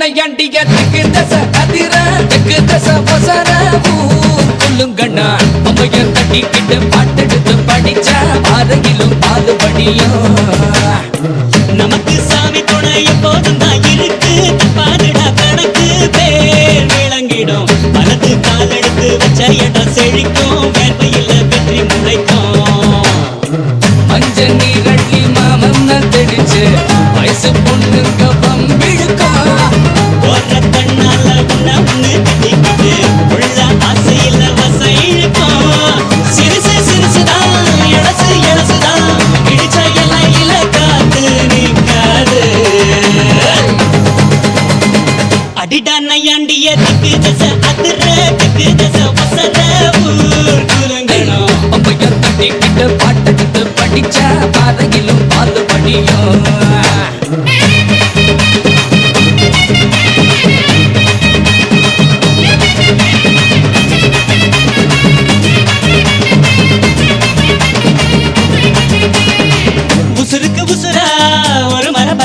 நையாண்டிய தெற்கு தச அதிர தெற்கு தச வசர சொல்லுங்கண்ணா அம்மைய தட்டிக்கிட்டு பாட்டெடுத்து படிச்சா அறையிலும் பாலுபடியும் நமக்கு சாமி துணை எப்போதும் தான் இருக்கு. தப்பாதுடா கணக்கு பேர் விளங்கிடும். வலது கால் வச்ச இடம் செழிக்கும்.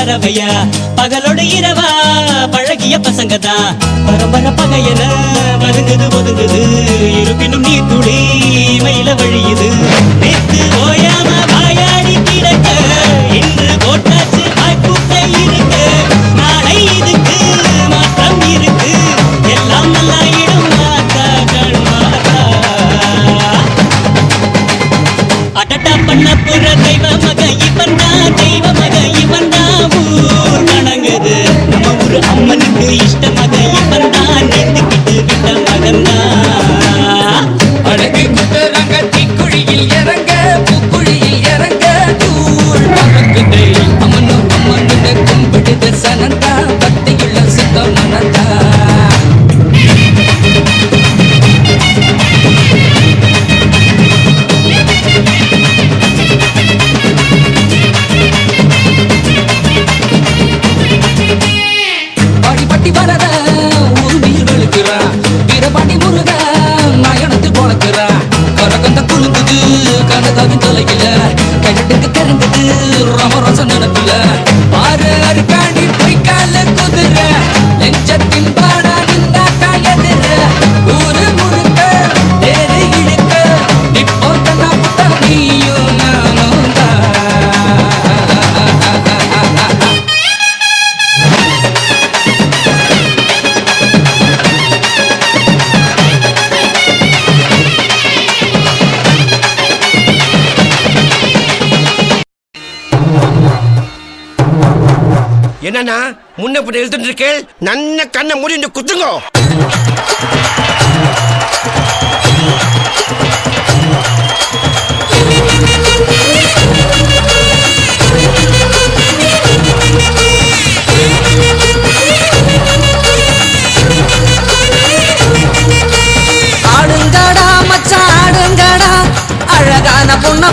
பறவையா பகலோட இரவா? பழகிய பசங்க தான் பரம்பர பகையன வருங்குது ஒதுங்குது. இருப்பினும் நீர் துளி மயில வழியுது. நேத்து ஓயாம வாயாடி கிடக்க. இன்று போட்டாச்சு வாய்ப்புட்டை இருக்க. நாளை இதுக்கு மாற்றம் இருக்கு. எல்லாம் நல்லா இடும் மாத்தா கண் மாத்தா அடடா பண்ண புற தெய்வம் என்னன்னா முன்ன பின்ன எழுத்துட்டு இருக்கேள் நன்ன கண்ணை மூடிட்டு குத்துங்கோ. ஆடுங்கடா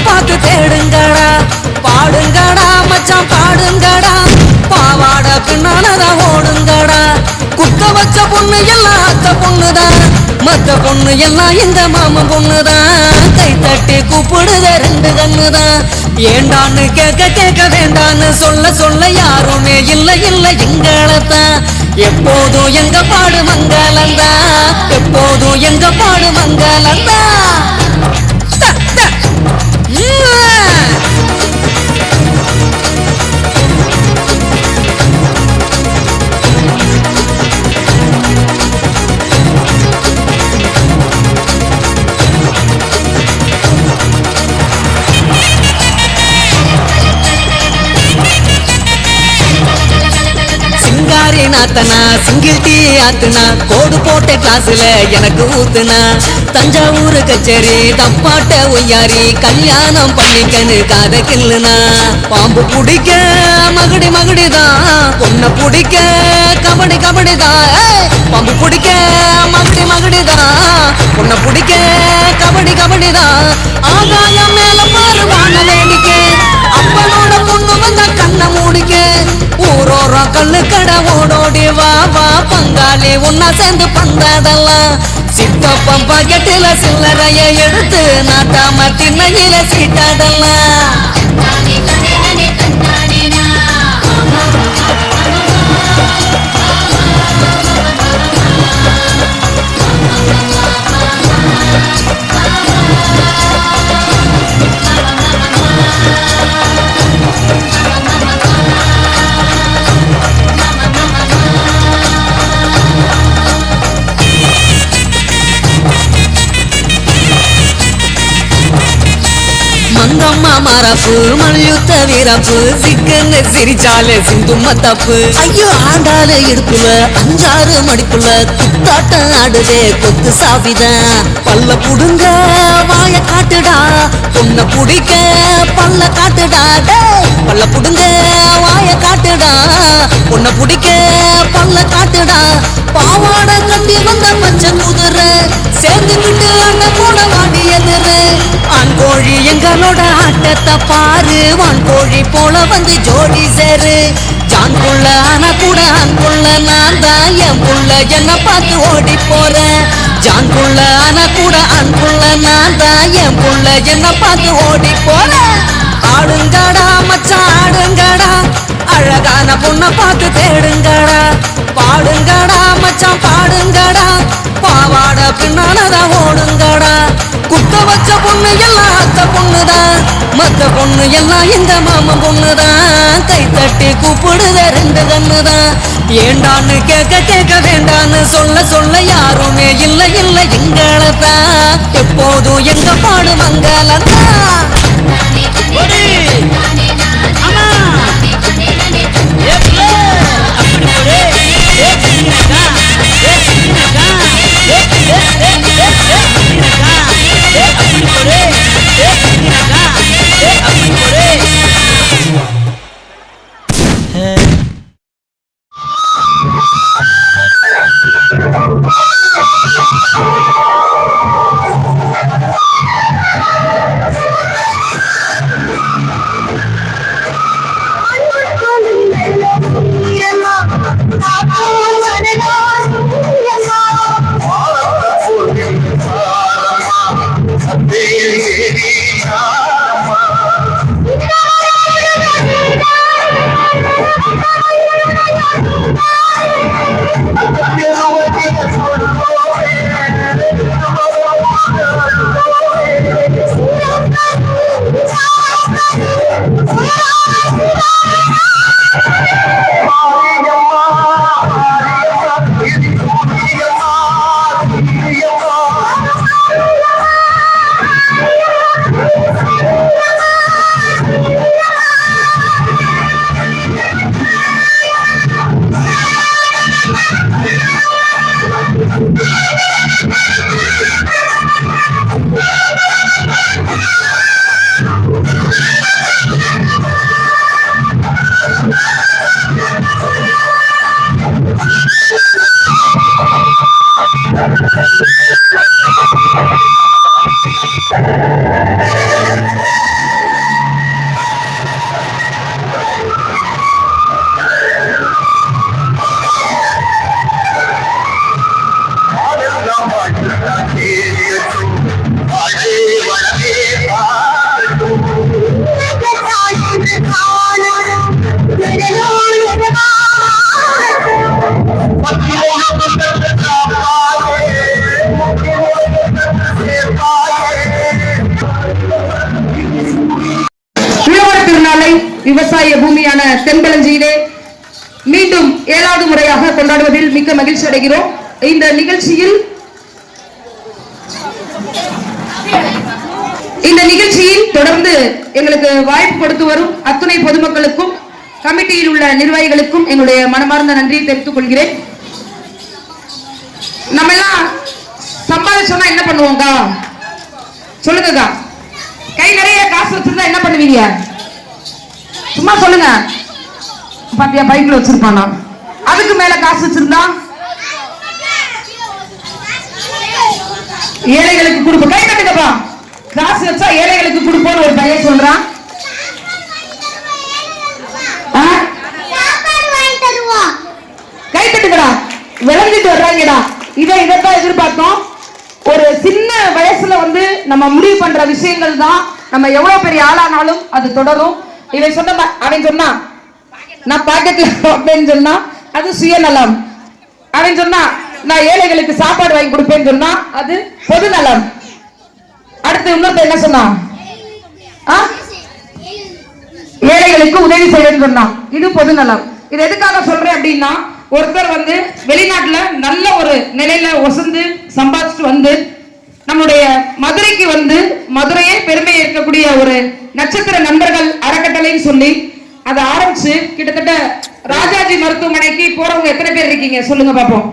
பார்த்து தேடுங்கடா. பாடுங்கடா மச்சான் பாடுங்கடா. பாவாட ஓடுங்கடா. குத்த வச்ச பொண்ணு எல்லாம் அத்த பொண்ணுதான் மத்த பொண்ணு எல்லாம் இந்த மாமன் பொண்ணுதான் கை தட்டி கூப்பிடுத ரெண்டு கண்ணுதான் ஏண்டான்னு கேட்க கேட்க வேண்டான்னு சொல்ல சொல்ல யாருமே இல்லை இல்லை எங்களத்தான் எப்போதும் எங்க பாடு மங்களந்தா. எப்போதும் எங்க பாடு மங்களந்தா. மாதிரி நாத்தனா சிங்கிள் டீ ஆத்துனா கோடு போட்ட கிளாஸ்ல எனக்கு ஊத்துனா. தஞ்சாவூர் கச்சேரி தப்பாட்ட ஒய்யாரி கல்யாணம் பண்ணிக்கன்னு காத கில்லுனா பாம்பு பிடிக்க மகுடி மகுடிதான் பொண்ணை பிடிக்க கபடி கபடிதான். பாம்பு பிடிக்க மகுடி மகுடிதான் பொண்ணை பிடிக்க கபடி கபடிதான். ஆகாயம் மேல பாரு வான அப்பனோட பொண்ணு வந்தா கண்ணை மூடிக்க. ஊரோரம் கல்லு கடை ஓடோடி வா வா. பங்காளி ஒன்னா சேர்ந்து பந்தாதெல்லாம் சித்தப்பம் பாக்கெட்டில சில்லறைய எடுத்து நாட்டாம திண்ணையில சீட்டாடலாம் மரப்பு மல்யுத்த வீரப்பு சிக்கன்னு சிரிச்சாலே சிந்தும் தப்பு ஐயோ ஆண்டால இடுப்புல அஞ்சாறு மடிப்புல குத்தாட்டம் ஆடுதே கொத்து சாவிதான் பல்ல புடுங்க வாய காட்டுடா பொண்ண புடிக்க பல்ல காட்டுடா பல்ல புடுங்க வாய காட்டுடா பொண்ண புடிக்க பல்ல காட்டுடா. பாவாட கட்டி வந்த பச்சை குதிரை சேர்ந்துக்கிட்டு அண்ணன் கூட வாடி எதிர. ஆண் கோழி எங்களோட ஆட்டத்தை பாரு. வான் கோழி போல வந்து ஜோடி சேரு. ஜான் புள்ள ஆனா கூட ஆண் புள்ள. நான் தான் என் புள்ள. என்ன பார்த்து ஓடி போறேன் ஜான் புள்ள ஆனா கூட ஆண் புள்ள. நான் தான் என் புள்ள. என்ன பார்த்து ஓடி போறேன் ஆடுங்கடா மச்சான் ஆடுங்கடா. அழகான பொண்ணை பார்த்து தேடுங்கடா. பாடுங்கடா மச்சான் பாடுங்கடா. பாவாட பின்னாலதான் ஓடுங்கடா. குத்த வச்ச பொண்ணு எல்லாம் அத்த பொண்ணுதான் மத்த பொண்ணு எல்லாம் இந்த மாமன் பொண்ணுதான் கை தட்டி கூப்பிடுத ரெண்டு கண்ணுதான் ஏண்டான்னு கேட்க கேட்க வேண்டான்னு சொல்ல சொல்ல யாருமே இல்ல இல்ல எங்களதான் எப்போதும் எங்க பாடு மங்களத்தான் Yeah. விவசாய பூமியான தென்பலஞ்சியிலே மீண்டும் ஏழாவது முறையாக கொண்டாடுவதில் மிக்க மகிழ்ச்சி அடைகிறோம். இந்த நிகழ்ச்சியில் இந்த நிகழ்ச்சியில் தொடர்ந்து எங்களுக்கு வாய்ப்பு கொடுத்து வரும் அத்துணை பொதுமக்களுக்கும் கமிட்டியில் உள்ள நிர்வாகிகளுக்கும் எங்களுடைய மனமார்ந்த நன்றியை தெரிவித்துக் கொள்கிறேன். நம்ம எல்லாம் சம்பாதிச்சோம்னா என்ன பண்ணுவோங்க சொல்லுங்கக்கா. கை நிறைய காசு வச்சிருந்தா என்ன பண்ணுவீங்க? சும்மா சொல்லுங்க. பாத்தியா பைக்ல வச்சிருப்பானா? அதுக்கு மேல காசு வச்சிருந்தா? ஏழைகளுக்கு கொடுப்போம் கை கட்டுங்கப்பா காசு வச்சா ஏழைகளுக்கு கொடுப்போம்னு ஒரு பையன் சொல்றான் ஆ? கை தட்டுங்கடா. விளைஞ்சிட்டு வர்றாங்கடா. இதை இதைத்தான் எதிர்பார்த்தோம்? ஒரு சின்ன வயசுல வந்து நம்ம முடிவு பண்ற விஷயங்கள் தான் நம்ம எவ்வளவு பெரிய ஆளானாலும் அது தொடரும். இவன் சொன்ன அவன் சொன்னான் நான் பாக்கெட்ல அப்படின்னு சொன்னா அது சுயநலம். அவன் சொன்னா நான் ஏழைகளுக்கு சாப்பாடு வாங்கி கொடுப்பேன்னு சொன்னா அது பொது நலம் அடுத்து இன்னொருத்த என்ன சொன்னான் ஆ? ஏழைகளுக்கு உதவி செய்யணும்னு சொன்னான் இது பொதுநலம். இது எதுக்காக சொல்றேன் அப்படின்னா ஒருத்தர் வந்து வெளிநாட்டுல நல்ல ஒரு நிலையில ஒசந்து சம்பாதிச்சுட்டு வந்து நம்முடைய மதுரைக்கு வந்து மதுரையே பெருமை இருக்கக்கூடிய ஒரு நட்சத்திர நண்பர்கள் அறக்கட்டளைன்னு சொல்லி அதை ஆரம்பிச்சு கிட்டத்தட்ட ராஜாஜி மருத்துவமனைக்கு போறவங்க எத்தனை பேர் இருக்கீங்க? சொல்லுங்க பாப்போம்.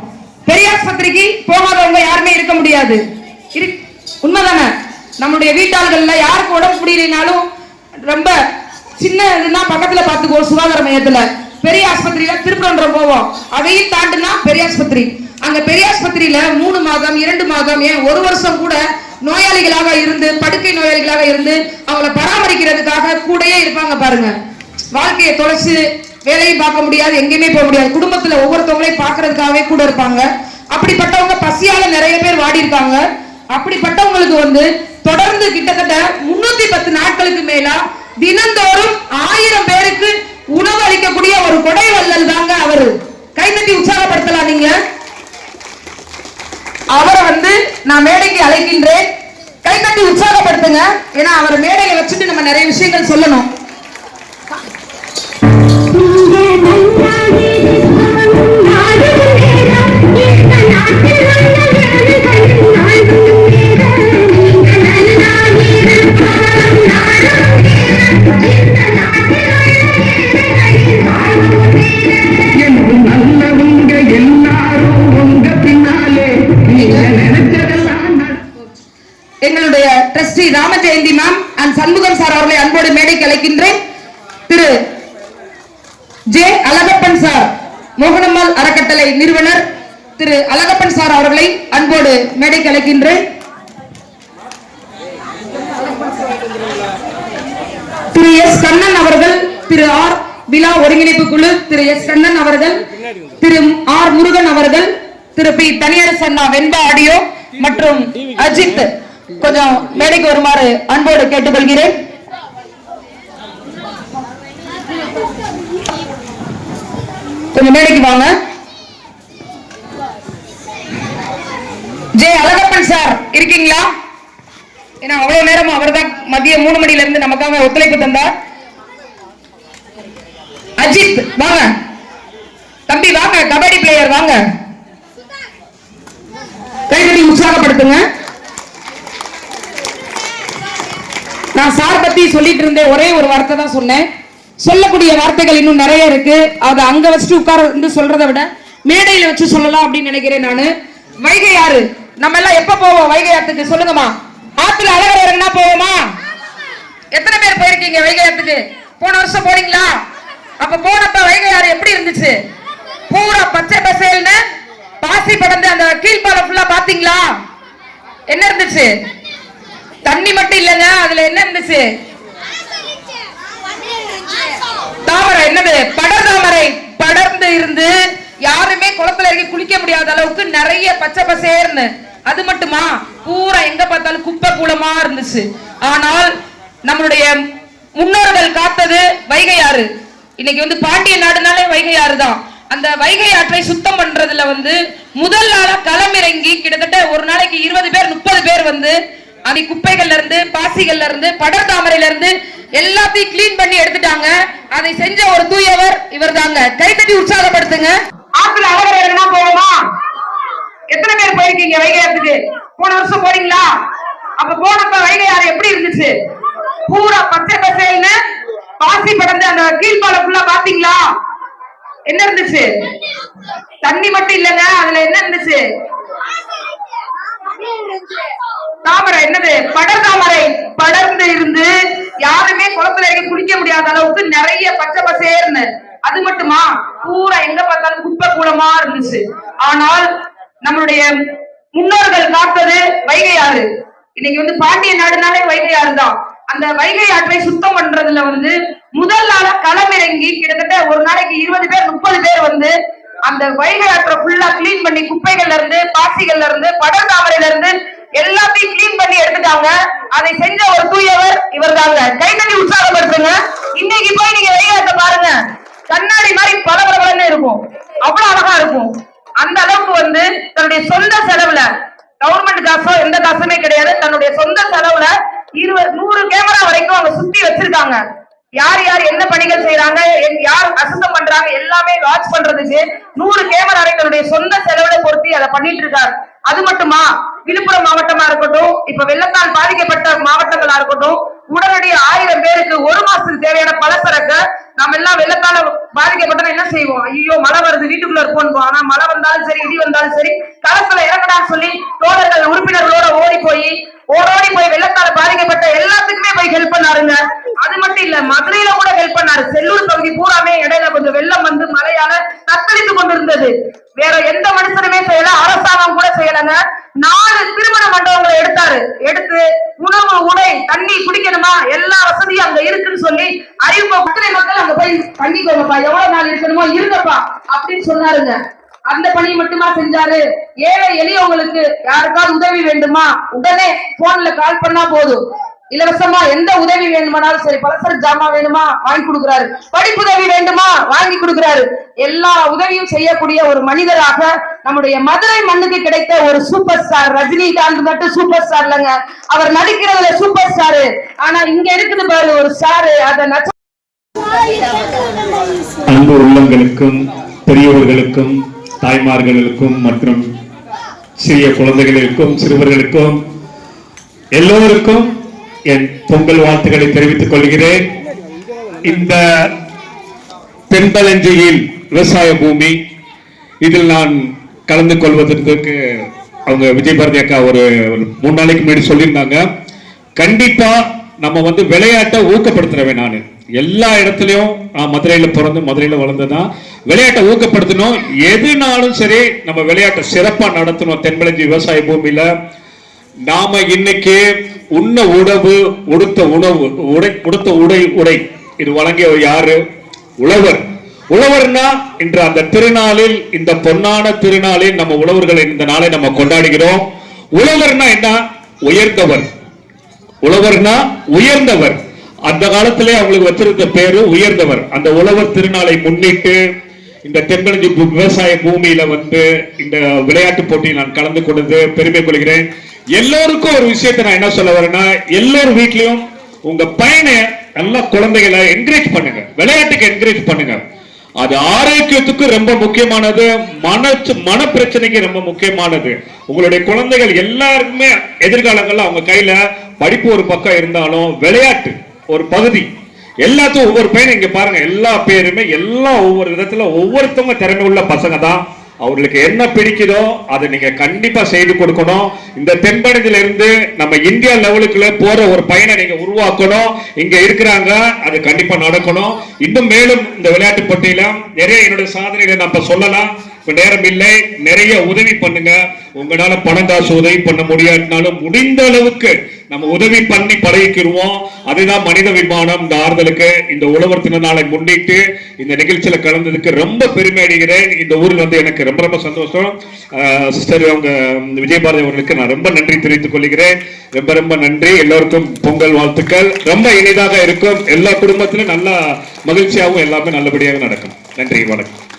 பெரியாஸ்பத்திரிக்கு போகாதவங்க யாருமே இருக்க முடியாது. உண்மைதானே? நம்முடைய வீட்டாள்கள்ல யாருக்கு உடம்பு முடியலனாலும் ரொம்ப சின்ன இதுனா பக்கத்துல பாத்துக்கோ சுகாதார மையத்துல. பெரிய ஆஸ்பத்திரியில திருப்பரங்குன்றம் போவோம். அதையும் தாண்டுனா பெரிய ஆஸ்பத்திரி. அங்க பெரிய ஆஸ்பத்திரியில மூணு மாதம் இரண்டு மாதம் ஏன் ஒரு வருஷம் கூட நோயாளிகளாக இருந்து படுக்கை நோயாளிகளாக இருந்து அவங்கள பராமரிக்கிறதுக்காக கூடயே இருப்பாங்க பாருங்க. வாழ்க்கையை தொலைச்சு வேலையும் பார்க்க முடியாது எங்கேயுமே போக முடியாது. குடும்பத்துல ஒவ்வொருத்தவங்களையும் பார்க்கறதுக்காகவே கூட இருப்பாங்க. அப்படிப்பட்டவங்க பசியால நிறைய பேர் வாடி இருக்காங்க அப்படிப்பட்டவங்களுக்கு வந்து தொடர்ந்து கிட்டத்தட்ட முன்னூத்தி பத்து நாட்களுக்கு மேலா தினந்தோறும் ஆயிரம் பேருக்கு உணவு அளிக்கக்கூடிய ஒரு கொடை வள்ளல் தாங்க அவரு. கைத்தட்டி உற்சாகப்படுத்தலாம் நீங்க அவரை வந்து நான் மேடைக்கு அழைக்கின்றேன். கைத்தட்டி உற்சாகப்படுத்துங்க. ஏன்னா அவரை மேடையில வச்சுட்டு நம்ம நிறைய விஷயங்கள் சொல்லணும். Sri Rama Jayanthi ma'am and Shanmugam sir அவர்களை அன்போடு மேடைக்கு அழைக்கின்றேன். திரு ஜே அழகப்பன் சார் மோகனம்மாள் அறக்கட்டளை நிறுவனர். திரு அழகப்பன் சார் அவர்களை அன்போடு மேடைக்கு அழைக்கின்றேன். திரு எஸ் கண்ணன் அவர்கள் திரு ஆர் விழா ஒருங்கிணைப்பு குழு திரு எஸ் கண்ணன் அவர்கள் திரு ஆர் முருகன் அவர்கள் திரு பி தனியரசு அண்ணா வெண்பா ஆடியோ மற்றும் அஜித் கொஞ்சம் மேடைக்கு வருமாறு அன்போடு கேட்டுக்கொள்கிறேன். கொஞ்சம் மேடைக்கு வாங்க. ஜே அழகப்பன் சார் இருக்கீங்களா? ஏன்னா அவ்வளவு நேரம் அவர்தான் மதிய மூணு மணில இருந்து நமக்காக ஒத்துழைப்பு தந்தார். அஜித் வாங்க. தம்பி வாங்க. கபடி பிளேயர் வாங்க. கைதட்டி உற்சாகப்படுத்துங்க. நான் சார் பத்தி சொல்லிட்டு இருந்தேன் ஒரே ஒரு வார்த்தை தான் சொன்னேன். சொல்லக்கூடிய வார்த்தைகள் இன்னும் நிறைய இருக்கு. அதை அங்க வச்சுட்டு உட்கார்ந்து சொல்றதை விட மேடையில வச்சு சொல்லலாம் அப்படின்னு நினைக்கிறேன் நானு. வைகை ஆறு. நம்ம எல்லாம் எப்ப போவோம்? வைகை ஆத்துக்கு சொல்லுங்கம்மா. ஆத்துல அழகர் இறங்கினா போவோமா? எத்தனை பேர் போயிருக்கீங்க வைகை ஆத்துக்கு? போன வருஷம் போனீங்களா? அப்ப போனப்ப வைகை ஆறு எப்படி இருந்துச்சு? பூரா பச்சை பசேல்னு பாசி படந்து அந்த கீழ்பாலம் ஃபுல்லா பாத்தீங்களா என்ன இருந்துச்சு? தண்ணி மட்டும் இல்லைங்க அதுல என்ன இருந்துச்சு? தாமரை என்னது? படர் தாமரை. படர்ந்து இருந்து யாருமே குளத்துல இறங்கி குளிக்க முடியாத அளவுக்கு நிறைய பச்சை பசேர்னு. அது மட்டுமா? பூரா எங்க பார்த்தாலும் குப்பை கூலமா இருந்துச்சு. ஆனால் நம்மளுடைய முன்னோர்கள் காத்தது வைகை ஆறு. இன்னைக்கு வந்து பாண்டிய நாடுனாலே வைகை ஆறு தான். அந்த வைகை ஆற்றை சுத்தம் பண்றதுல வந்து முதல் நாளா களமிறங்கி கிட்டத்தட்ட ஒரு நாளைக்கு இருபது பேர் முப்பது பேர் வந்து அதை குப்பைகள்ல இருந்து பாசிகள்ல இருந்து படர் தாமரையில இருந்து எல்லாத்தையும் கிளீன் பண்ணி எடுத்துட்டாங்க. அதை செஞ்ச ஒரு தூயவர் இவர் தாங்க கை தட்டி உற்சாகப்படுத்துங்க. ஆத்துல அழகர் இறங்கினா போகணுமா எத்தனை பேர் போயிருக்கீங்க வைகையாத்துக்கு? போன வருஷம் போறீங்களா? அப்ப போனப்ப வைகை ஆறு எப்படி இருந்துச்சு? பூரா பச்சை பசைன்னு பாசி படர்ந்து அந்த கீழ்பாலம் ஃபுல்லா பாத்தீங்களா என்ன இருந்துச்சு? தண்ணி மட்டும் இல்லைங்க அதுல என்ன இருந்துச்சு? தாமரை என்னது? படர் தாமரை. படர்ந்து இருந்து யாருமே குளத்துல இறங்கி குளிக்க முடியாத அளவுக்கு நிறைய பச்சை பசேர்னு அது மட்டுமா? பூரா எங்க பார்த்தாலும் குப்பை கூலமா இருந்துச்சு. ஆனால் நம்மளுடைய முன்னோர்கள் காத்தது வைகை ஆறு. இன்னைக்கு வந்து பாண்டிய நாடுனாலே வைகை ஆறு தான். அந்த வைகை ஆற்றை சுத்தம் பண்றதுல வந்து முதல் நாளா களமிறங்கி கிட்டத்தட்ட ஒரு நாளைக்கு இருபது பேர் முப்பது பேர் வந்து அந்த வைகை ஆற்றை ஃபுல்லா கிளீன் பண்ணி குப்பைகள்ல இருந்து பாசிகள்ல இருந்து படர் தாமரையில இருந்து எல்லாத்தையும் கிளீன் பண்ணி எடுத்துட்டாங்க. அதை செஞ்ச ஒரு தூயவர் இவர் தாங்க கைத்தட்டி உற்சாகப்படுத்துங்க. இன்னைக்கு போய் நீங்க வைகை ஆற்றை பாருங்க. கண்ணாடி மாதிரி பளபளபளன்னு இருக்கும். அவ்வளவு அழகா இருக்கும். அந்த அளவுக்கு வந்து தன்னுடைய சொந்த செலவுல கவர்மெண்ட் காசோ எந்த காசுமே கிடையாது. தன்னுடைய சொந்த செலவுல இருபது நூறு கேமரா வரைக்கும் அவங்க சுத்தி வச்சிருக்காங்க. யார் யார் என்ன பணிகள் செய்யறாங்க என்- யார் அசுத்தம் பண்றாங்க எல்லாமே வாட்ச் பண்றதுக்கு நூறு கேமரா தன்னுடைய சொந்த செலவுல பொருத்தி அதை பண்ணிட்டு இருக்காரு. அது மட்டுமா? விழுப்புரம் மாவட்டமா இருக்கட்டும் இப்ப வெள்ளத்தால் பாதிக்கப்பட்ட மாவட்டங்களா இருக்கட்டும் உடனடி ஆயிரம் பேருக்கு ஒரு மாசத்துக்கு தேவையான பலசரக்கு நம்ம எல்லாம் வெள்ளத்தால பாதிக்கப்பட்டா என்ன செய்வோம்? ஐயோ மழை வருது வீட்டுக்குள்ள இருப்போம் ஆனா மழை வந்தாலும் சரி இடி வந்தாலும் சரி களத்துல இறங்கடான்னு சொல்லி தோழர்கள் உறுப்பினர்களோட ஓடி போய் ஓடோடி போய் வெள்ளத்தால பாதிக்கப்பட்ட எல்லாத்துக்குமே போய் ஹெல்ப் பண்ணாருங்க. அது மட்டும் இல்ல மதுரையில கூட ஹெல்ப் பண்ணாரு. செல்லூர் பகுதி பூராமே இடையில கொஞ்சம் வெள்ளம் வந்து மழையால தத்தளித்து கொண்டிருந்தது. வேற எந்த மனுஷனுமே செய்யல அரசாங்கம் கூட செய்யலங்க. நாலு திருமண மண்டபங்களை எடுத்தாரு. எடுத்து உணவு உடை தண்ணி குடிக்கணுமா? எல்லா வசதியும் அங்க இருக்குன்னு சொல்லி அறிவிப்ப மதுரை மக்கள் அங்க போய் பண்ணிக்கோங்கப்பா எவ்வளவு நாள் இருக்கணுமோ இருங்கப்பா அப்படின்னு சொன்னாருங்க. அந்த பணியை மட்டுமா செஞ்சாரு? ஏழை எளியவங்களுக்கு யாருக்காவது உதவி வேண்டுமா? உடனே போன்ல கால் பண்ணா போதும். இலவசமா எந்த உதவி வேணுமானாலும் சரி பலசர ஜாமா வேணுமா? வாங்கி கொடுக்குறாரு. படிப்புதவி வேண்டுமா? வாங்கி கொடுக்குறாரு. எல்லா உதவியும் செய்யக்கூடிய ஒரு மனிதராக நம்முடைய மதுரை மண்ணுக்கு கிடைத்த ஒரு சூப்பர் ஸ்டார் ரஜினிகாந்த் மட்டும் சூப்பர் ஸ்டார் இல்லைங்க. அவர் நடிக்கிறதுல சூப்பர் ஸ்டாரு ஆனா இங்க இருக்குது பாரு ஒரு ஸ்டாரு அத நட்ச அன்பு உள்ளங்களுக்கும் பெரியவர்களுக்கும் தாய்மார்களுக்கும் மற்றும் சிறிய குழந்தைகளுக்கும் சிறுவர்களுக்கும் எல்லோருக்கும் என் பொங்கல் வாழ்த்துக்களை தெரிவித்துக் கொள்கிறேன். இந்த தென்பலஞ்சியில் விவசாய பூமி இதில் நான் கலந்து கொள்வதற்கு அவங்க விஜய் பாரதி அக்கா ஒரு மூணு நாளைக்கு முன்னாடி சொல்லியிருந்தாங்க. கண்டிப்பா நம்ம வந்து விளையாட்டை ஊக்கப்படுத்துறவேன் நான். எல்லா இடத்துலையும் நான் மதுரையில் பிறந்து மதுரையில் வளர்ந்ததான் விளையாட்டை ஊக்கப்படுத்தணும். எதுனாலும் சரி நம்ம விளையாட்டை சிறப்பாக நடத்தணும். தென்பலஞ்சி விவசாய பூமியில். நாம இன்னைக்கு உண்ண உணவு உடுத்த உணவு உடை உடுத்த உடை உடை. இது வழங்கியவர் யாரு? உழவர். உழவர்னா இன்று அந்த திருநாளில் இந்த பொன்னான திருநாளில் நம்ம உழவர்களை இந்த நாளை நம்ம கொண்டாடுகிறோம். உழவர்னா என்ன? உயர்ந்தவர். உழவர்னா உயர்ந்தவர். அந்த காலத்திலே அவங்களுக்கு வச்சிருந்த பேரு உயர்ந்தவர். அந்த உழவர் திருநாளை முன்னிட்டு இந்த தென்பெழுதி விவசாய பூமியில வந்து இந்த விளையாட்டு போட்டியில் நான் கலந்து கொண்டது பெருமை கொள்கிறேன். எல்லோருக்கும் ஒரு விஷயத்தை நான் என்ன சொல்ல வரேன்னா எல்லோரும் வீட்லயும் உங்க பையனை நல்லா குழந்தைகளை என்கரேஜ் பண்ணுங்க. விளையாட்டுக்கு என்கரேஜ் பண்ணுங்க. அது ஆரோக்கியத்துக்கு ரொம்ப முக்கியமானது மன மன பிரச்சனைக்கு ரொம்ப முக்கியமானது. உங்களுடைய குழந்தைகள் எல்லாருக்குமே எதிர்காலங்கள்ல அவங்க கையில படிப்பு ஒரு பக்கம் இருந்தாலும் விளையாட்டு. ஒரு பகுதி. எல்லாத்தையும் ஒவ்வொரு பையனும் இங்க பாருங்க எல்லா பேருமே எல்லாம் ஒவ்வொரு விதத்துல ஒவ்வொருத்தவங்க திறமை உள்ள பசங்க தான். அவர்களுக்கு என்ன பிடிக்குதோ அதை நீங்க கண்டிப்பா செய்து கொடுக்கணும். இந்த தென்பனதில இருந்து நம்ம இந்தியா லெவலுக்குள்ள போற ஒரு பையனை நீங்க உருவாக்கணும். இங்க இருக்கிறாங்க அது கண்டிப்பா நடக்கணும். இன்னும் மேலும் இந்த விளையாட்டு போட்டியில நிறைய என்னோட சாதனைகளை நம்ம சொல்லலாம். இப்ப நேரம் இல்லை நிறைய உதவி பண்ணுங்க. உங்களால பணம் காசு உதவி பண்ண முடியாட்டினாலும் முடிந்த அளவுக்கு நம்ம உதவி பண்ணி பழகிக்கிடுவோம் அதுதான் மனித விமானம். இந்த ஆறுதலுக்கு இந்த உழவர் தின முன்னிட்டு இந்த நிகழ்ச்சியில கலந்ததுக்கு ரொம்ப பெருமை அடைகிறேன். இந்த ஊரில் வந்து எனக்கு ரொம்ப ரொம்ப சந்தோஷம். சிஸ்டர் அவங்க விஜயபாரதி அவர்களுக்கு நான் ரொம்ப நன்றி தெரிவித்துக் கொள்கிறேன். ரொம்ப ரொம்ப நன்றி. எல்லோருக்கும் பொங்கல் வாழ்த்துக்கள். ரொம்ப இனிதாக இருக்கும். எல்லா குடும்பத்திலும் நல்லா மகிழ்ச்சியாகவும் எல்லாமே நல்லபடியாக நடக்கும். நன்றி வணக்கம்.